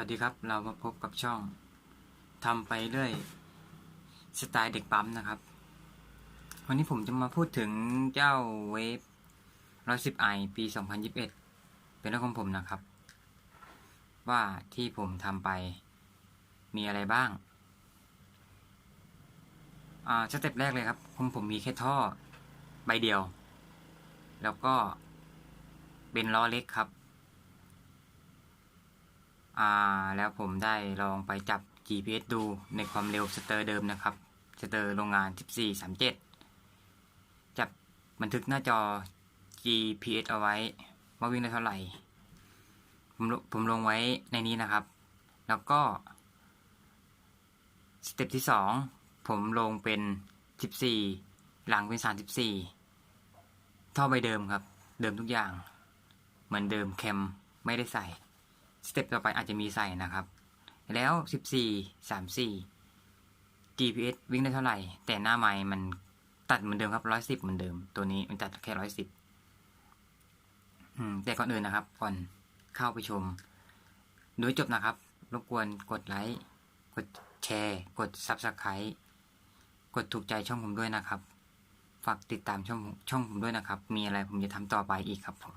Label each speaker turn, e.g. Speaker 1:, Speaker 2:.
Speaker 1: วัสดีครับ เรามาพบกับช่องทำไปเรื่อยสไตล์เด็กปั๊มนะครับ วันนี้ผมจะมาพูดถึงเจ้าเวฟ110 i ปี 2021 เป็นรถของผมนะครับ ว่าที่ผมทำไปมีอะไรบ้างอ่าสเต็ปแรกเลยครับผมผมมีแค่ท่อใบเดียว แล้วก็เป็นล้อเล็กครับ อ่าแล้วผมได้ลองไปจับ GPS ดูในความเร็วสเตอร์เดิมนะครับสเตอร์โรงงาน 1437 จับบันทึกหน้าจอ GPS เอาไว้ว่าวิ่งได้เท่าไหร่ ผมลผมลงไว้ในนี้นะครับ แล้วก็สเต็ปที่สองผมลงเป็น 14 หลังเป็น 34ท่อใบเดิมครับ เดิมทุกอย่าง เหมือนเดิมแคมไม่ได้ใส่ สเต็ปต่อไปอาจจะมีใส่นะครับ แล้ว 14 34 GPS วิ่งได้เท่าไหร่ แต่หน้าไม้มันตัดเหมือนเดิมครับ110เหมือนเดิม ตัวนี้มันตัดแค่110อืมแต่ก่อนอื่นนะครับ ก่อนเข้าไปชม ดูจบนะครับ รบกวนกดไลค์ กดแชร์ กด Subscribe กดถูกใจช่องผมด้วยนะครับ ฝากติดตามช่องช่องผมด้วยนะครับ มีอะไรผมจะทำต่อไปอีกครับผม